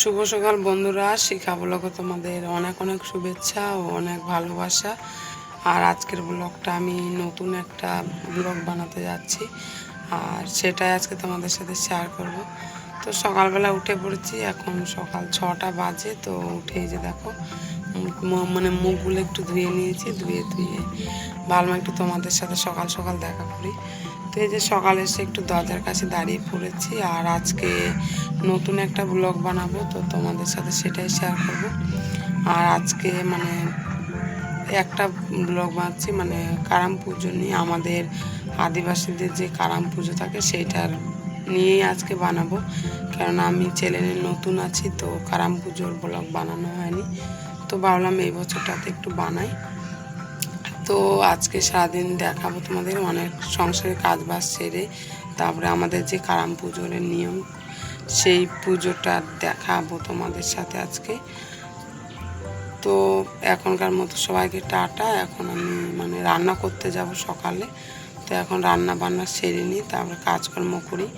শুভ সকাল বন্ধুরা শিখা ব্লগে তোমাদের অনেক অনেক শুভেচ্ছা ও অনেক ভালোবাসা। আর আজকের ব্লগটা আমি নতুন একটা ব্লগ বানাতে যাচ্ছি, আর সেটাই আজকে তোমাদের সাথে শেয়ার করব। তো সকালবেলা উঠে পড়েছি, এখন সকাল ছটা বাজে, তো উঠেই যে দেখো মানে মুখগুলো একটু ধুয়ে নিয়েছি, ধুয়ে ধুয়ে ভালো একটু তোমাদের সাথে সকাল সকাল দেখা করি। তো এই যে সকালে এসে একটু দরজার কাছে দাঁড়িয়ে পড়েছি, আর আজকে নতুন একটা ব্লগ বানাবো, তো তোমাদের সাথে সেটাই শেয়ার করব। আর আজকে মানে একটা ব্লগ বানাচ্ছি মানে কারাম পুজো নিয়ে, আমাদের আদিবাসীদের যে কারাম পুজো থাকে সেইটার নিয়েই আজকে বানাবো। কেননা আমি চ্যানেলে নতুন আছি, তো কারাম পুজোর ব্লগ বানানো হয়নি। তো ভাবলাম এই বছরটাতে একটু বানাই। তো আজকে সারাদিন দেখাবো তোমাদের অনেক সংসারের কাজ বাজ সেরে, তারপরে আমাদের যে কারাম পুজোর নিয়ম, সেই পুজোটা দেখাবো তোমাদের সাথে আজকে। তো এখনকার মতো সবাইকে টাটা, এখন আমি মানে রান্না করতে যাব সকালে। তো এখন রান্না বান্না সেরে নিই, তারপরে কাজকর্ম করি।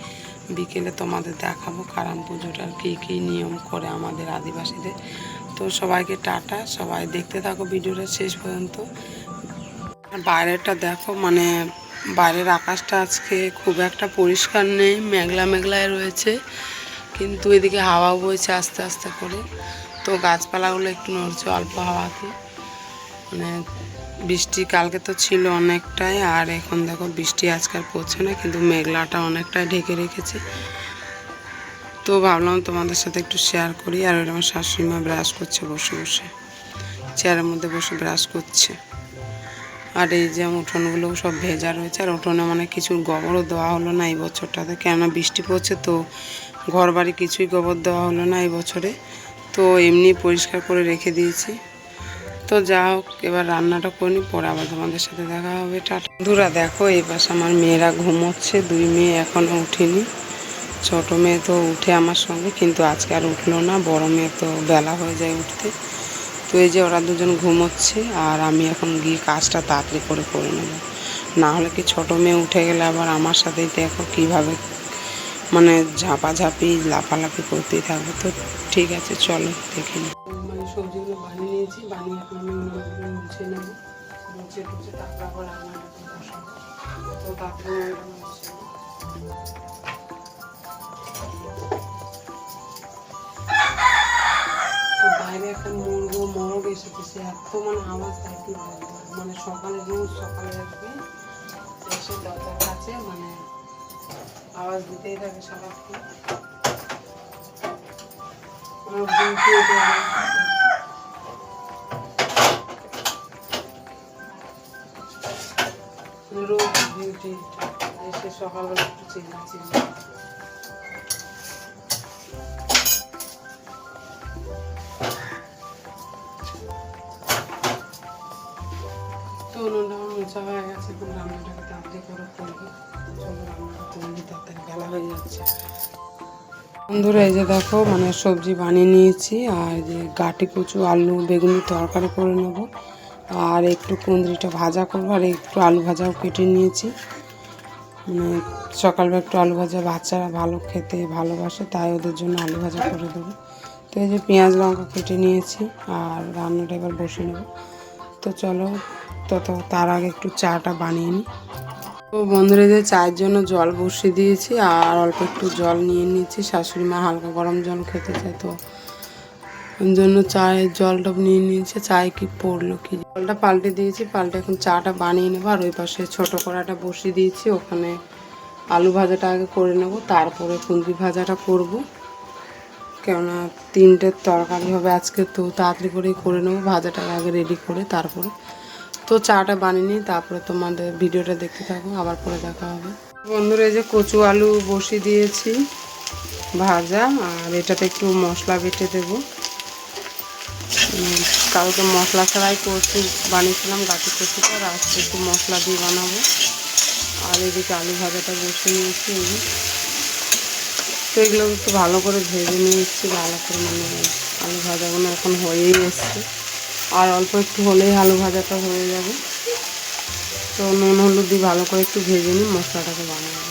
বিকেলে তোমাদের দেখাবো কারাম পুজোটার কী কী নিয়ম করে আমাদের আদিবাসীদের। তো সবাইকে টাটা, সবাই দেখতে থাকো ভিডিওটা শেষ পর্যন্ত। বাইরেটা দেখো মানে বাইরের আকাশটা আজকে খুব একটা পরিষ্কার নেই, মেঘলা মেঘলায় রয়েছে, কিন্তু এদিকে হাওয়া বইছে আস্তে আস্তে করে। তো গাছপালাগুলো একটু নড়ছে অল্প হাওয়াতে। মানে বৃষ্টি কালকে তো ছিল অনেকটাই, আর এখন দেখো বৃষ্টি আজকাল পড়ছে না, কিন্তু মেঘলাটা অনেকটাই ঢেকে রেখেছে। তো ভাবলাম তোমাদের সাথে একটু শেয়ার করি, আর আমার শাশুড়ি মা ব্রাশ করছে বসে বসে। চেয়ারের মধ্যে বসে ব্রাশ করছে। আর এই যে উঠোনগুলো সব ভেজা রয়েছে, আর উঠোনে মানে কিছু গোবরও দেওয়া হলো না এই বছরটাতে। কেননা বৃষ্টি পড়ছে তো ঘর বাড়ি কিছুই গোবর দেওয়া হলো না এই বছরে। তো এমনি পরিষ্কার করে রেখে দিয়েছি। তো যা হোক, এবার রান্নাটা করিনি পরে আবার তোমাদের সাথে দেখা হবে। টাটা। বন্ধুরা, দেখো এই পাশে আমার মেয়েরা ঘুমোচ্ছে, দুই মেয়ে এখনও উঠেনি। ছোট মেয়ে তো উঠে আমার সঙ্গে, কিন্তু আজকে আর উঠল না, বড় মেয়ে তো বেলা হয়ে যায় উঠতে। তো এই যে ওরা দুজন ঘুমোচ্ছে আর আমি এখন গিয়ে কাজটা তাড়াতাড়ি করে করে নেব। না হলে কি ছোট মেয়ে উঠে গেলে আবার আমার সাথেই দেখো কীভাবে মানে ঝাপাঝাপি, লাফালাফি করতেই থাকবে। তো ঠিক আছে, চলো দেখে নিই মানে সবজিগুলো বানিয়ে নিয়েছি, বানিয়ে মুছে মুছে টুছে তারপর আবার তো বাইরে একটা মুরগো মরগ এসেছে সে এত মানে আওয়াজ দেয় কি মানে সকালে রোজ সকালে আসবে, এসে দরজার কাছে মানে আওয়াজ দিতেই থাকে সারাক্ষণ। আমার রোজ ডিউটি, এসে সকালবেলা একটু তো বন্ধুরা, এই যে দেখো মানে সবজি বানিয়ে নিয়েছি, আর যে গাটি কুচু, আলু, বেগুনি তরকারি করে নেব। আর একটু কুঁদরিটা ভাজা করব, আর একটু আলু ভাজাও কেটে নিয়েছি। মানে সকালবেলা একটু আলু ভাজা, বাচ্চারা ভালো খেতে ভালোবাসে, তাই ওদের জন্য আলু ভাজা করে দেবো। তো এই যে পেঁয়াজ লঙ্কা কেটে নিয়েছি, আর রান্নাটা এবার বসে নেব। তো চলো তত তার আগে একটু চাটা বানিয়ে নিই তো বন্ধুরা যে চায়ের জন্য জল বসিয়ে দিয়েছি আর অল্প একটু জল নিয়ে নিয়েছি। শাশুড়ি মা হালকা গরম জল খেতে চায় তো জন্য চায়ের জলটা নিয়ে নিয়েছে। চায় কি পড়ল কি জলটা পাল্টে দিয়েছি, পাল্টে এখন চাটা বানিয়ে নেব। আর ওই পাশে ছোটো কড়াটা বসিয়ে দিয়েছি। ওখানে আলু ভাজাটা আগে করে নেব, তারপরে কুঁদরি ভাজাটা করব। কেননা তিনটে তরকারি হবে আজকে, তো তাড়াতাড়ি করেই করে নেব। ভাজাটা আগে রেডি করে তারপরে তো চাটা বানিয়ে নিই, তারপরে তোমাদের ভিডিওটা দেখতে থাকো, আবার পরে দেখা হবে। বন্ধুরা, এই যে কচু আলু বসিয়ে দিয়েছি, ভাজা, আর এটাতে একটু মশলা বেটে দেবো। কালকে মশলা ছাড়াই কচু বানিয়েছিলাম গাছি কচুটা, আর আজকে একটু মশলা দিয়ে বানাবো। আর এদিকে আলু ভাজাটা বসে নিয়েছি তো এগুলো একটু ভালো করে ভেজে নিয়ে এসেছি, ভালো করে মানে আলু ভাজাগুলো এখন হয়েই এসছে। আর অল্প একটু হলেই আলু ভাজাটা হয়ে যাবে। তো নুন হলুদ দিয়ে ভালো করে একটু ভেজে নিই মশলাটাকে বানাবো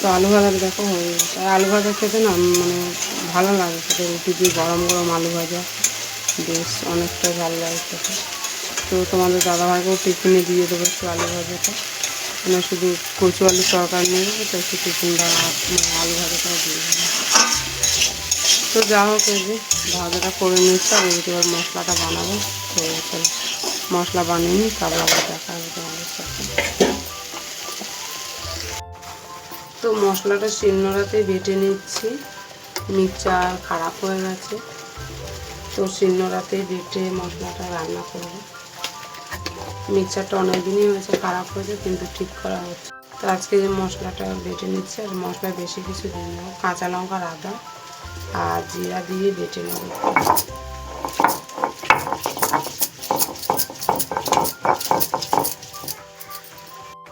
তো আলু ভাজাটা দেখো হয়ে গেছে। আর আলু ভাজা খেতে না মানে ভালো লাগে খেতে। রুটি দিয়ে গরম গরম আলু ভাজা বেশ অনেকটাই ভালো লাগে খেতে। তো তোমাদের দাদাভাইকেও টিফিনে দিয়ে দেবো একটু আলু ভাজাটা। মানে শুধু কচু আলু তরকারি নিয়ে তো একটু টিফিনটা মানে আলু ভাজাটাও দিয়ে দেবো। তো যা হোক এই যে ভাজাটা করে নিচ্ছি আর এদিকে এবার মশলাটা বানাবো। তো মশলা বানিয়ে নিই তারপর আবার দেখা হবে তোমাদের সাথে তো মশলাটা শিলনোড়াতে বেটে নিচ্ছি। মিক্সচার খারাপ হয়ে গেছে। তো শিলনোড়াতে বেটে মশলাটা রান্না করব। মিক্সচারটা অনেক দিনই হয়েছে, খারাপ হয়েছে, কিন্তু ঠিক করা হচ্ছে। তো আজকে যে মশলাটা বেটে নিচ্ছে, আর মশলা বেশি কিছু দিয়ে নেব কাঁচা লঙ্কা আদা। আর জিরা দিয়ে বেটে নেব।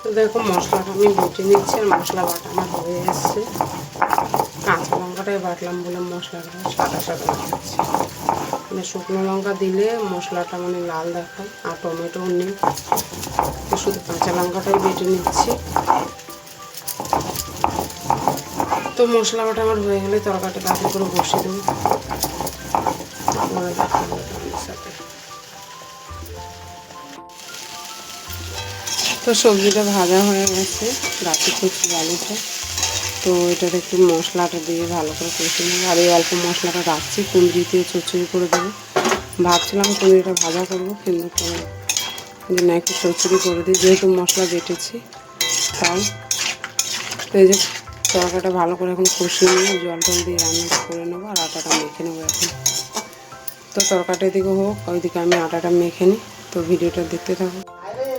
তো দেখো মশলাটা আমি বেটে নিচ্ছি আর মশলা বাটা আমার হয়ে এসছে। কাঁচা লঙ্কাটাই বাটলাম বলে মশলাটা সাদা সাদা দেখাচ্ছে মানে শুকনো লঙ্কা দিলে মশলাটা মানে লাল দেখায় আর টমেটো নেই। শুধু কাঁচা লঙ্কাটাই বেটে নিচ্ছি। মশলা বাটা আমার হয়ে গেলে তরকারিটা তাড়াতাড়ি করে বসিয়ে দেবো। তো সবজিটা ভাজা হয়ে গেছে রাতে কচু আলুটা। তো এটাতে একটু মশলাটা দিয়ে ভালো করে কষিয়ে নেব আর এই অল্প মশলাটা রাখছি কুঁদরি দিয়ে চচড়ি করে দেবো। ভাবছিলাম কুঁদরিটা ভাজা করব, কিন্তু পরে জন্য একটু চচড়ি করে দিই। যেহেতু মশলা বেটেছি, তাই। তো এই যে তরকাটা ভালো করে এখন কষিয়ে নিয়ে জল টল দিয়ে রান্না করে নেব আর আটাটা মেখে নেব এখন। তো তরকারিটা এদিকে হোক, ওইদিকে আমি আটাটা মেখে নিই। তো ভিডিওটা দেখতে থাকো।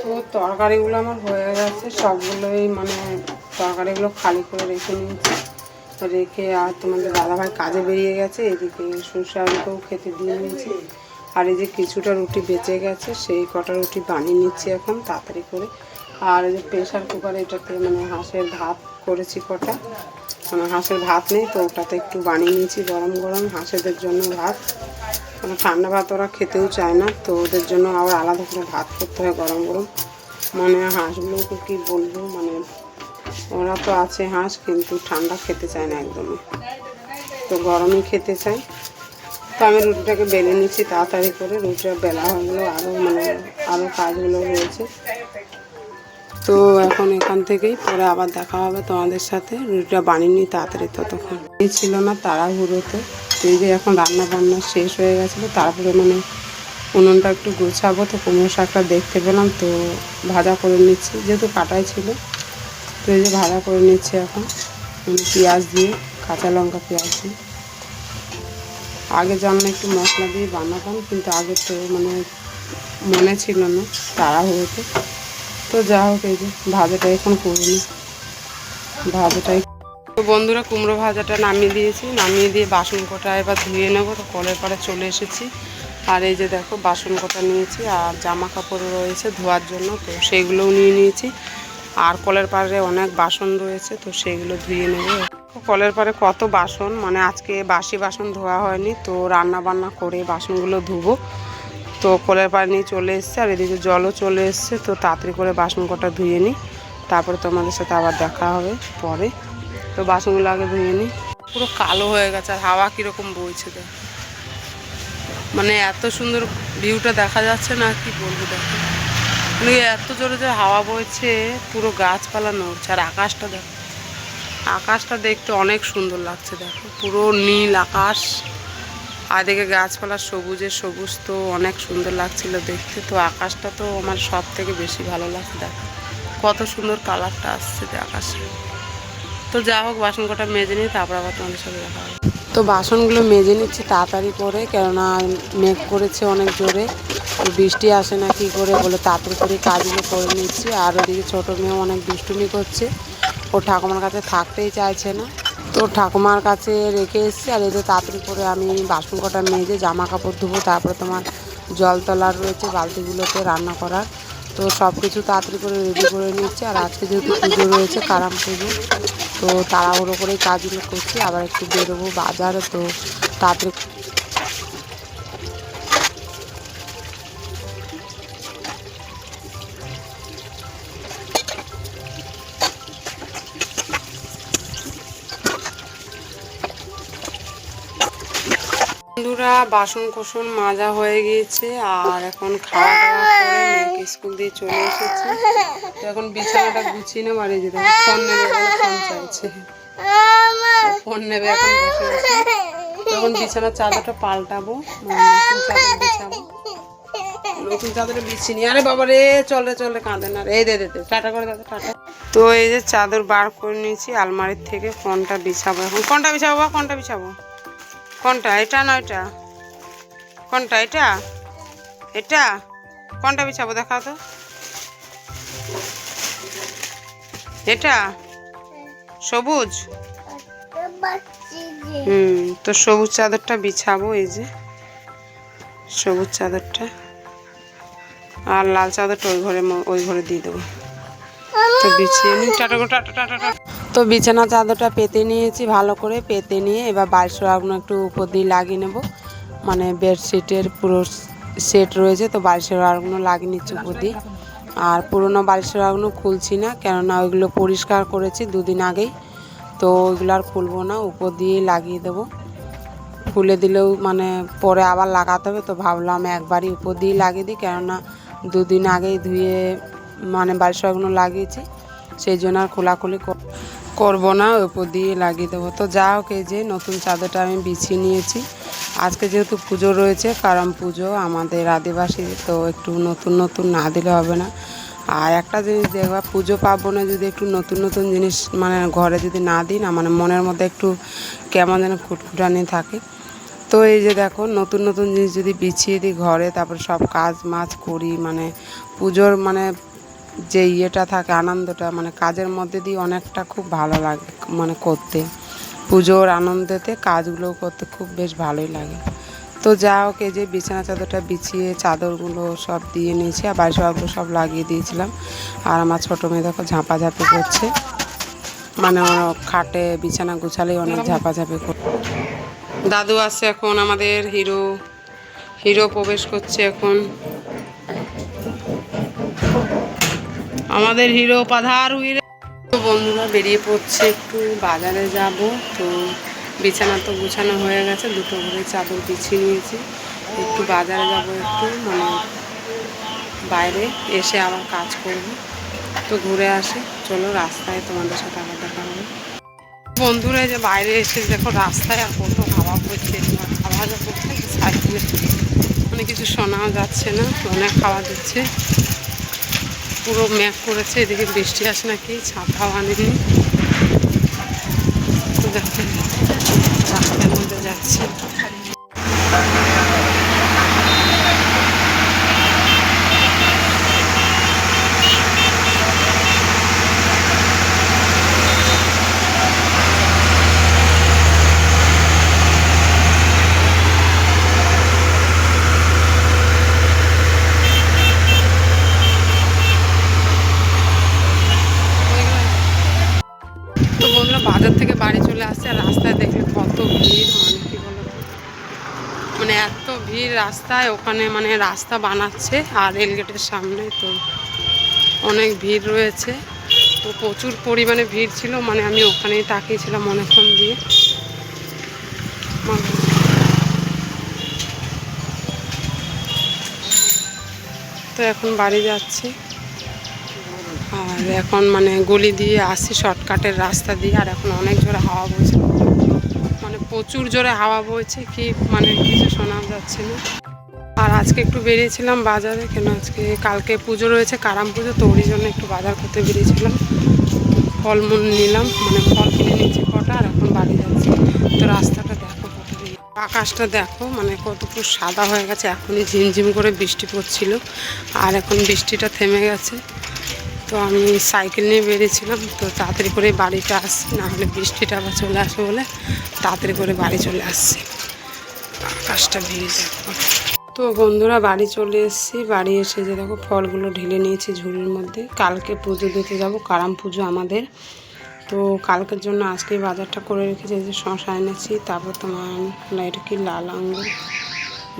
তো তরকারিগুলো আমার হয়ে গেছে, সবগুলোই মানে তরকারিগুলো খালি করে রেখে নিয়েছি। রেখে আর তোমাদের দাদাভাই কাজে বেরিয়ে গেছে, এদিকে আলুকেও খেতে দিয়ে নিয়েছি। আর এই যে কিছুটা রুটি বেঁচে গেছে, সেই কটা রুটি বানিয়ে নিচ্ছি এখন, তাড়াতাড়ি করে। আর এই যে প্রেশার কুকারে এটাতে মানে হাঁসের ভাত করেছি কটা। মানে হাঁসের ভাত নেই তো ওটাতে একটু বানিয়ে নিয়েছি গরম গরম হাঁসেদের জন্য ভাত। মানে ঠান্ডা ভাত ওরা খেতেও চায় না তো ওদের জন্য আবার আলাদা করে ভাত করতে হয় গরম গরম। মানে হাঁসগুলোকে কী বলব? মানে ওরা তো আছে হাঁস কিন্তু ঠান্ডা খেতে চায় না একদমই। তো গরমই খেতে চায়। তো আমি রুটিটাকে বেলে নিচ্ছি তাড়াতাড়ি করে। রুটিটা বেলা হয়ে গেলো আরও মানে আরও কাজগুলো রয়েছে। তো এখন এখান থেকেই পরে আবার দেখা হবে তোমাদের সাথে। রুটিটা বানিয়ে নিই তাড়াতাড়ি ততক্ষণ। এই ছিল না তাড়াহুড়োতে। এই যে এখন রান্না বান্না শেষ হয়ে গেছিল, তারপরে মানে উনুনটা একটু গুছাবো তো কুমড়ো শাকটা দেখতে পেলাম তো ভাজা করে নিচ্ছি, যেহেতু কাটাই ছিল। তো এই যে ভাজা করে নিচ্ছি এখন। মানে পেঁয়াজ দিয়ে, কাঁচা লঙ্কা পেঁয়াজ দিয়ে। আগে জানলে একটু মশলা দিয়ে বানাতাম, কিন্তু আগে তো মানে মনে ছিল না তাড়াহুড়োতে। তো যা হোক এই যে, ভাজাটা এখন করিনি ভাজাটাই তো বন্ধুরা, কুমড়ো ভাজাটা নামিয়ে দিয়েছি। নামিয়ে দিয়ে বাসন কোটা এবার ধুয়ে নেব। তো কলের পরে চলে এসেছি। আর এই যে দেখো, বাসন কোটা নিয়েছি আর জামা কাপড় রয়েছে ধোয়ার জন্য। তো সেইগুলোও নিয়ে নিয়েছি। আর কলের পাড়ে অনেক বাসন রয়েছে, তো সেগুলো ধুয়ে নেব। কলের পাড়ে কত বাসন? মানে আজকে বাসি বাসন ধোয়া হয়নি, তো রান্না বান্না করে বাসনগুলো ধুবো। তো কলের পাড়ে নিয়ে চলে এসছে, আর এদিকে জলও চলে এসছে। তো তাড়াতাড়ি করে বাসন কটা ধুয়ে নিই। তারপরে তোমাদের সাথে আবার দেখা হবে পরে। তো বাসনগুলো আগে ধুয়ে নিই। পুরো কালো হয়ে গেছে, আর হাওয়া কীরকম বইছে দেখ। মানে এত সুন্দর ভিউটা দেখা যাচ্ছে না কি বলব দেখো। মানে এত জোরে জোরে হাওয়া বইছে, পুরো গাছপালা নড়ছে, আর আকাশটা দেখো। আকাশটা দেখতে অনেক সুন্দর লাগছে, দেখো। পুরো নীল আকাশ। আর গাছপালা সবুজে, সবুজ তো অনেক সুন্দর লাগছিল দেখতে। তো আকাশটা তো আমার সব থেকে বেশি ভালো লাগছে দেখো। কত সুন্দর কালারটা আসছে আকাশে। তো যা হোক বাসন কটা মেজে নিই তারপর আবার তোমাদের সাথে দেখা হবে। তো বাসনগুলো মেজে নিচ্ছি তাড়াতাড়ি করে, কেননা মেঘ করেছে অনেক জোরে। বৃষ্টি আসে না কি করে বলে তাড়াতাড়ি করে কাজগুলো করে নিচ্ছি। আর ওদিকে ছোটো মেয়ে অনেক দুষ্টুমি করছে। ও ঠাকুমার কাছে থাকতেই চাইছে না। তো ঠাকুমার কাছে রেখে এসেছি। আর এদের তাড়াতাড়ি করে আমি বাসন কটা মেজে জামা কাপড় ধুবো, তারপরে তোমার জল তোলার রয়েছে বালতিগুলোতে রান্না করার। তো সব কিছু তাড়াতাড়ি করে রেডি করে নিচ্ছি। আর আজকে যেহেতু পুজো রয়েছে কারাম পুজো, তো তাড়াহুড়ো করেই কাজগুলো করছি। আবার একটু বেরোবো বাজারে, তো তাড়াতাড়ি বন্ধুরা বাসন কোসন মাজা হয়ে গিয়েছে আর এখন খাওয়া দাওয়া স্কুল দিয়ে চলে এসেছে। তো এখন বিছানাটা গুছিয়ে নেব আর ফোন নেবে ফোন চাইছে। ফোন নেবে এখন বসে তখন বিছানার চাদরটা পাল্টাবো মানে নতুন চাদর বিছাবো। নতুন চাদরে বিছিনি আরে বাবা রে, চলে চলে কাঁদে না এই দে দে টাটা করে দাদা টাটা। তো এই যে চাদর বার করে নিয়েছি, আলমারির থেকে কোনটা বিছাবো এখন। কোনটা বিছাবো বা কোনটা বিছাবো। কোনটা? এটা না ওইটা? কোনটা? এটা? এটা? কোনটা বিছাবো? দেখাও তো। এটা? সবুজ? হুম, তো সবুজ চাদরটা বিছাবো, এই যে। সবুজ চাদরটা। আর লাল চাদরটা ওই ঘরে ওই ঘরে দিয়ে দেবো। তো বিছিয়ে করে টাটা টাটা টাটা। তো বিছানা চাদরটা পেতে নিয়েছি, ভালো করে পেতে নিয়ে। এবার বালিশের আগুন একটু উপর দিয়ে লাগিয়ে নেব। মানে বেডশিটের পুরো সেট রয়েছে, তো বালিশের আগুন লাগিয়ে নিচ্ছি উপর দিয়ে। আর পুরোনো বালিশের আগুন খুলছি না, কেননা ওইগুলো পরিষ্কার করেছি দুদিন আগেই। তো ওইগুলো আর খুলবো না, উপর দিয়ে লাগিয়ে দেবো। খুলে দিলেও মানে পরে আবার লাগাতে হবে, তো ভাবলাম একবারই উপর দিয়ে লাগিয়ে দিই, কেননা দুদিন আগেই ধুয়ে মানে বালিশগুলো লাগিয়েছি। সেই জন্য আর খোলাখুলি কর- করব না, উপর দিয়ে লাগিয়ে দেবো। তো যা হোক এই যে নতুন চাদরটা আমি বিছিয়ে নিয়েছি। আজকে যেহেতু পুজো রয়েছে, কারণ পুজো আমাদের আদিবাসী, তো একটু নতুন নতুন না দিলে হবে না। আর একটা জিনিস দেখবা, পুজো পার্বণে যদি একটু নতুন নতুন জিনিস মানে ঘরে যদি না দিই না মানে মনের মধ্যে একটু কেমন যেন খুটখুটানি থাকে। তো এই যে দেখো, নতুন নতুন জিনিস যদি বিছিয়ে দিই ঘরে, তারপর সব কাজ মাছ করি মানে পুজোর মানে যে ইয়েটা থাকে, আনন্দটা মানে কাজের মধ্যে দিয়ে অনেকটা খুব ভালো লাগে মানে করতে। পুজোর আনন্দেতে কাজগুলো করতে খুব বেশ ভালোই লাগে। তো যা হোক যে বিছানা চাদরটা বিছিয়ে চাদরগুলো সব দিয়ে নিয়েছি, আর বাড়ি সবগুলো সব লাগিয়ে দিয়েছিলাম। আর আমার ছোটো মেয়ে দেখো ঝাঁপাঝাঁপি করছে। মানে খাটে বিছানা গুছালেই অনেক ঝাঁপাঝাঁপি করে। দাদু আছে এখন, আমাদের হিরো হিরো প্রবেশ করছে এখন। আমাদের হিরো পাধার উইরে তো বন্ধুরা বেরিয়ে পড়ছে একটু, বাজারে যাব। তো বিছানা তো গুছানো হয়ে গেছে, দুটো করে চাদর বিছিয়ে নিয়েছি। একটু বাজারে যাব একটু মানে বাইরে এসে আবার কাজ করব। তো ঘুরে আসি। চলো রাস্তায় তোমাদের সাথে আবার দেখা হবে। বন্ধুরা যে বাইরে এসে দেখো রাস্তায় আর কত হাওয়া পড়ছে যা পড়ছে, সাইকেলে। মানে কিছু শোনাও যাচ্ছে না, অনেক হাওয়া দিচ্ছে। পুরো ম্যাপ করেছে এদিকে বৃষ্টি আসে নাকি ছাতাও আনেনি তো দেখো রাস্তার মধ্যে যাচ্ছে। তো বন্ধুরা বাজার থেকে বাড়ি চলে আসছে আর রাস্তায় দেখলে কত ভিড় মানে কি বলো? মানে এত ভিড় রাস্তায়, ওখানে মানে রাস্তা বানাচ্ছে আর রেলগেটের সামনে তো অনেক ভিড় রয়েছে। তো প্রচুর পরিমাণে ভিড় ছিল মানে আমি ওখানেই তাকিয়েছিলাম অনেকক্ষণ দিয়ে। তো এখন বাড়ি যাচ্ছি। আর এখন মানে গলি দিয়ে আসছি শর্টকাটের রাস্তা দিয়ে, আর এখন অনেক জোরে হাওয়া বইছে। মানে প্রচুর জোরে হাওয়া বইছে, কি মানে কিছু শোনা যাচ্ছে না। আর আজকে একটু বেরিয়েছিলাম বাজারে, কেন আজকে কালকে পুজো রয়েছে, কারাম পুজো, তো ওরই জন্য একটু বাজার করতে বেরিয়েছিলাম। ফলমূল নিলাম মানে ফল কিনে নিয়েছি কটা, আর এখন বাড়ি যাচ্ছি। তো রাস্তাটা দেখো আকাশটা দেখো মানে কত পুরো সাদা হয়ে গেছে, এখনই ঝিমঝিম করে বৃষ্টি পড়ছিল, আর এখন বৃষ্টিটা থেমে গেছে। তো আমি সাইকেল নিয়ে বেরিয়েছিলাম, তো তাড়াতাড়ি করে বাড়িতে আসছি না হলে বৃষ্টিটা আবার চলে আসবে বলে তাড়াতাড়ি করে বাড়ি চলে আসছি। আকাশটা ভিড় দেখো তো বন্ধুরা, বাড়ি চলে এসেছি। বাড়ি এসে যে দেখো, ফলগুলো ঢেলে নিয়েছি ঝুড়ির মধ্যে। কালকে পুজো দিতে যাব, কারাম পুজো আমাদের। তো কালকের জন্য আজকে বাজারটা করে রেখেছি যে শশা এনেছি, তারপর তোমার এটা কি, লাল আঙ্গুর,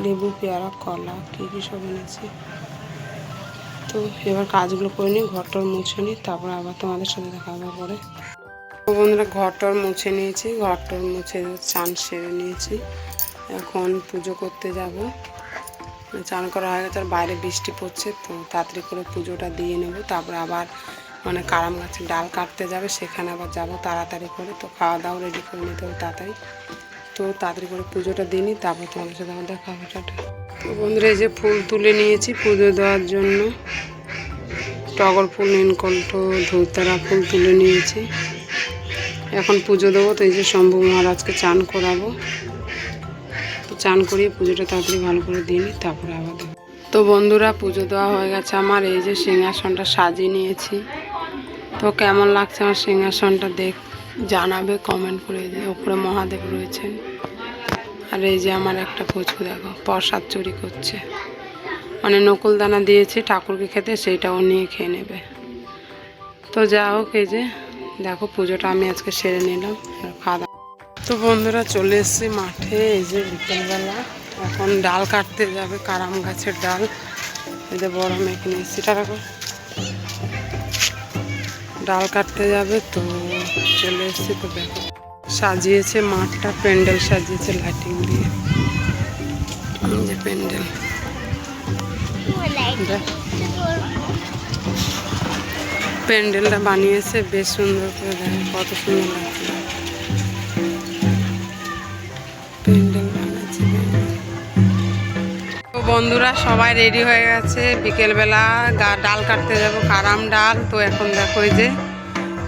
লেবু, পেয়ারা, কলা, কী কী সব এনেছি। তো এবার কাজগুলো করে নিই ঘরটর মুছে নিই, তারপর আবার তোমাদের সাথে দেখা হবে পরে। তো বন্ধুরা ঘরটর মুছে নিয়েছি ঘরটর মুছে চান সেরে নিয়েছি। এখন পুজো করতে যাব। চান করা হয়ে গেছে, আর বাইরে বৃষ্টি পড়ছে, তো তাড়াতাড়ি করে পুজোটা দিয়ে নেব। তারপরে আবার মানে কারাম গাছের ডাল কাটতে যাবে, সেখানে আবার যাব তাড়াতাড়ি করে। তো খাওয়া দাওয়া রেডি করে নিতে হবে তাড়াতাড়ি। তো তাড়াতাড়ি করে পুজোটা দিয়ে নিই, তারপর তোমাদের সাথে আমার দেখা হবে বন্ধুরা এই যে ফুল তুলে নিয়েছি পুজো দেওয়ার জন্য। টগর ফুল, নীলকণ্ঠ ধূতারা ফুল তুলে নিয়েছি। এখন পুজো দেবো, তো এই যে শম্ভু মহারাজকে চান করাবো। তো চান করিয়ে পুজোটা তাড়াতাড়ি ভালো করে দিই তারপরে আবার তো বন্ধুরা, পুজো দেওয়া হয়ে গেছে আমার, এই যে সিংহাসনটা সাজিয়ে নিয়েছি। তো কেমন লাগছে আমার সিংহাসনটা দেখ, জানাবে কমেন্ট করে যে ওপরে মহাদেব রয়েছেন। আর এই যে আমার একটা পুজো দেখো, প্রসাদ চুরি করছে। মানে নকুল দানা দিয়েছি, ঠাকুরকে খেতে, সেইটাও নিয়ে খেয়ে নেবে। তো যা হোক, এই যে, দেখো, পুজোটা আমি আজকে সেরে নিলাম খাওয়া তো বন্ধুরা, চলে এসেছি মাঠে, এই যে বিকেলবেলা। এখন ডাল কাটতে যাবে, কারাম গাছের ডাল। এই যে বড় মেয়েকে নিয়ে এসেছি টাকা। ডাল কাটতে যাবে, তো চলে এসেছি, তো দেখো। সাজিয়েছে মাঠটা, প্যান্ডেল সাজিয়েছে লাইটিং দিয়ে। যে প্যান্ডেল। প্যান্ডেলটা বানিয়েছে, বেশ সুন্দর করে দেখো কত সুন্দর লাগছে। প্যান্ডেল বন্ধুরা, সবাই রেডি হয়ে গেছে। বিকেলবেলা গা ডাল কাটতে যাব, কারাম ডাল। তো এখন দেখো যে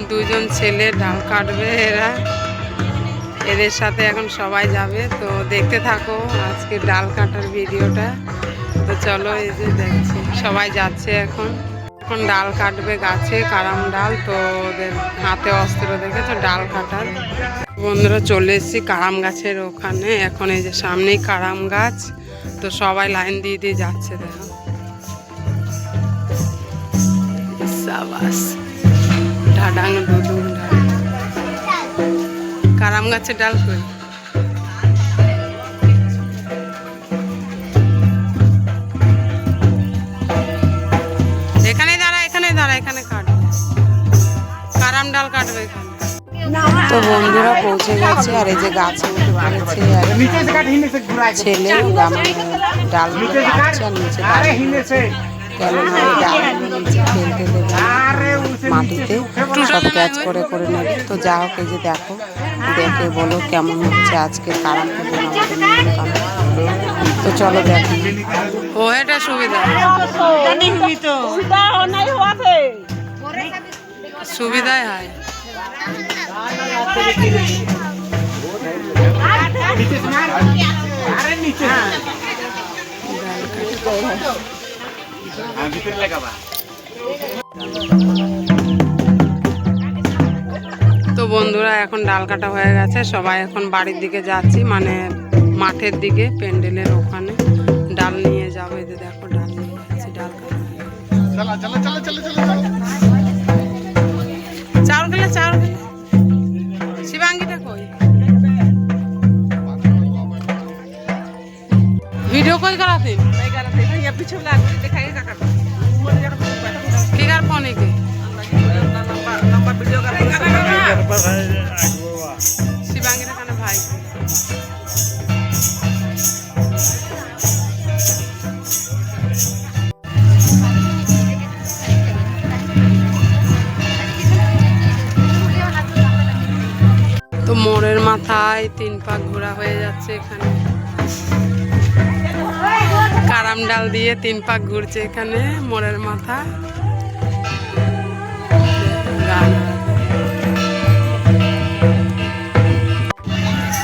দুজন ছেলে ডাল কাটবে, এরা এদের সাথে এখন সবাই যাবে, তো দেখতে থাকো আজকে ডাল কাটার ভিডিওটা। তো চলো এই যে দেখছি, সবাই যাচ্ছে এখন। এখন ডাল কাটবে গাছে, কারাম ডাল, তো ওদের হাতে অস্ত্র দেখেছ ডাল কাটার। বন্ধুরা চলে এসেছি কারাম গাছের ওখানে, এখন এই যে সামনেই কারাম গাছ, তো সবাই লাইন দিয়ে দিয়ে যাচ্ছে, দেখো। ঢাডাং ঢাডাং। কারাম গাছের ডাল কই এখানে দাঁড়া এখানে দাঁড়া এখানে কাটবে কারাম ডাল কাটবে এখানে? তো বন্ধুরা পৌঁছে গেছে আর এই যে গাছে উঠে পড়েছে আর ছেলে কাটছে আর নিচে কেননা ডালগুলো দেবে। মাটিতে সব ক্যাচ করে করে নেবে। তো যা হোক এই যে দেখো দেখে বলো কেমন হচ্ছে আজকে কারাম পুজোর আমাদের নিয়ম কানুন। তো চলো দেখো। ও এটা সুবিধা। সুবিধাই হয়। তো বন্ধুরা এখন ডাল কাটা হয়ে গেছে। সবাই এখন বাড়ির দিকে যাচ্ছি মানে মাঠের দিকে প্যান্ডেলের ওখানে। ডাল নিয়ে যাব যে দেখো ডাল নিয়ে যাচ্ছি ডাল কাটা চাউল গেলে চাউল গেলে শিবাঙ্গিটা কই? ভিডিও কই করাতে কি কারাম ডাল দিয়ে তিন পাক ঘুরছে এখানে, মোড়ের মাথা।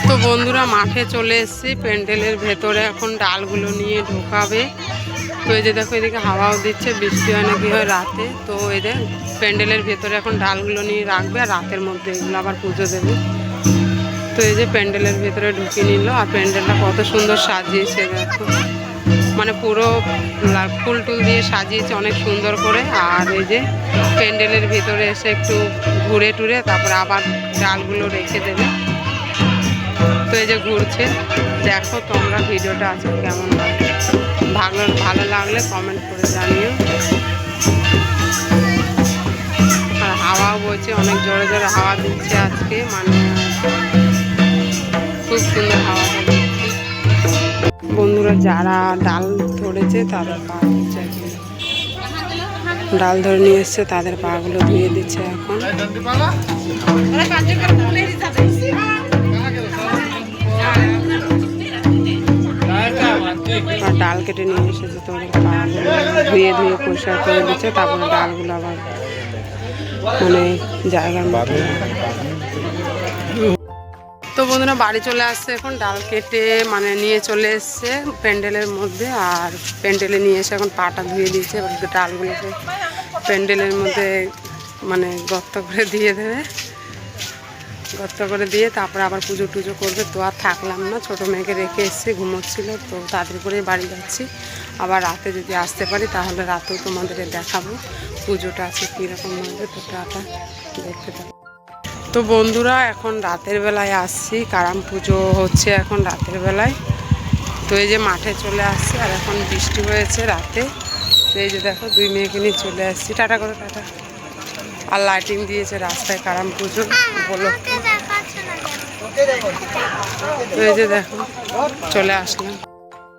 তো বন্ধুরা, মাঠে চলে এসেছি, প্যান্ডেলের ভেতরে এখন ডালগুলো নিয়ে ঢোকাবে। তো এই যে দেখো, এদিকে হাওয়াও দিচ্ছে, বৃষ্টি হয় না কি হয় রাতে। তো এদের প্যান্ডেলের ভেতরে এখন ডালগুলো নিয়ে রাখবে, আর রাতের মধ্যে এগুলো আবার পুজো দেবে। তো এই যে প্যান্ডেলের ভেতরে ঢুকিয়ে নিল, আর প্যান্ডেলটা কত সুন্দর সাজিয়েছে, দেখো। মানে পুরো ফুল টুল দিয়ে সাজিয়েছে অনেক সুন্দর করে। আর এই যে প্যান্ডেলের ভিতরে এসে একটু ঘুরে টুরে তারপরে আবার ডালগুলো রেখে দেবে। তো এই যে ঘুরছে, দেখো তোমরা ভিডিওটা আজকে কেমন ভালো ভালো লাগলে কমেন্ট করে জানিও। আর হাওয়াও বইছে, অনেক জোরে জোরে হাওয়া দিচ্ছে আজকে মানে খুব সুন্দর হাওয়া বন্ধুরা যারা ডাল ধরেছে তাদের পা ডাল ধরে নিয়ে এসছে, তাদের পাগুলো ধুয়ে দিচ্ছে এখন। ডাল কেটে নিয়ে এসেছে, তো ওদের পাগুলো ধুয়ে ধুয়ে পরিষ্কার করে দিচ্ছে, তারপরে ডালগুলো আবার মানে জায়গার মতো। তো বন্ধুরা বাড়ি চলে আসছে এখন, ডাল কেটে মানে নিয়ে চলে এসছে প্যান্ডেলের মধ্যে, আর প্যান্ডেলে নিয়ে এসে এখন পাটা ধুয়ে দিয়েছে, এবার ডালগুলোকে প্যান্ডেলের মধ্যে মানে গর্ত করে দিয়ে দেবে। গর্ত করে দিয়ে তারপরে আবার পুজো টুজো করবে, তো আর থাকলাম না, ছোটো মেয়েকে রেখে এসছে, ঘুমোচ্ছিল, তো তাদের করে বাড়ি যাচ্ছি। আবার রাতে যদি আসতে পারি, তাহলে রাতেও তোমাদের দেখাবো, পুজোটা আছে কীরকম হবে, তো টাটা, দেখতে থাকো। তো বন্ধুরা, এখন রাতের বেলায় আসছি। কারাম পুজো হচ্ছে এখন রাতের বেলায়। তো এই যে মাঠে চলে আসছি, আর এখন বৃষ্টি হয়েছে রাতে। তো এই যে দেখো, দুই মেয়েকে নিয়ে চলে আসছি। টাটা করো, টাটা। আর লাইটিং দিয়েছে রাস্তায় কারাম পুজো উপলক্ষে তো এই যে দেখো, চলে আসলাম।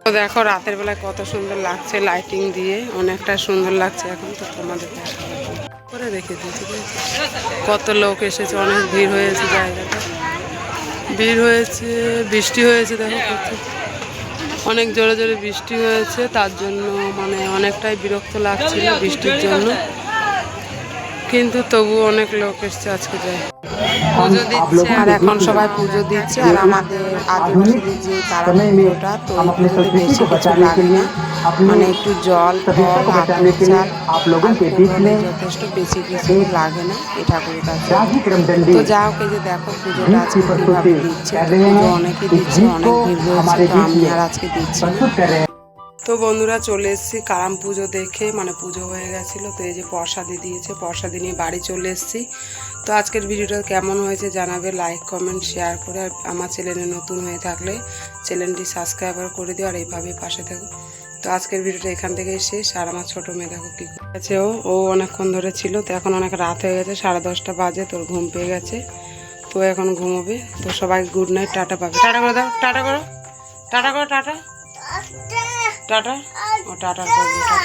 তো দেখো, রাতের বেলায় কত সুন্দর লাগছে লাইটিং দিয়ে। অনেকটা সুন্দর লাগছে এখন তো তোমাদের দেখাবো। করে রেখে কত লোক এসেছে, অনেক ভিড় হয়েছে জায়গাটা। ভিড় হয়েছে, বৃষ্টি হয়েছে, দেখো অনেক জোরে জোরে বৃষ্টি হয়েছে, তার জন্য মানে অনেকটাই বিরক্ত লাগছিল বৃষ্টির জন্য। কিন্তু তবু অনেক লোক এসছে আজকে দিচ্ছে আর এখন সবাই পুজো দিচ্ছে আর আমাদের আদিবাসীদের যে তারা পুজোটা তো পুজোতে বেশি কিছু লাগে। না মানে একটু জল ফল আতর চাল মানে যথেষ্ট বেশি কিছু লাগে না এটা করে কাছে। তো যা হোক যে দেখো পুজোটা আজকে কীভাবে দিচ্ছে অনেকে দিচ্ছে অনেক ভিড় হয়েছে তো আমি আর আজকে দিচ্ছি তো বন্ধুরা চলে এসেছি কারাম পুজো দেখে মানে পুজো হয়ে গেছিল, তো এই যে প্রসাদি দিয়েছে প্রসাদি নিয়ে বাড়ি চলে এসেছি। তো আজকের ভিডিওটা কেমন হয়েছে জানাবে লাইক কমেন্ট শেয়ার করে, আর আমার চ্যানেলে নতুন হয়ে থাকলে চ্যানেলটি সাবস্ক্রাইবার করে দিও, আর এইভাবে পাশে থাকো। তো আজকের ভিডিওটা এখান থেকে শেষ, আর আমার ছোটো মেয়ে দেখো কী আছে ও ও অনেকক্ষণ ধরে ছিল, তো এখন অনেক রাত হয়ে গেছে, সাড়ে দশটা বাজে, তোর ঘুম পেয়ে গেছে, তো এখন ঘুমোবে। তো সবাই গুড নাইট টাটা পাবে টাটা করে দাও, টাটা করো টাটা করো, টাটা। টাটা ও টাটা করব টাটা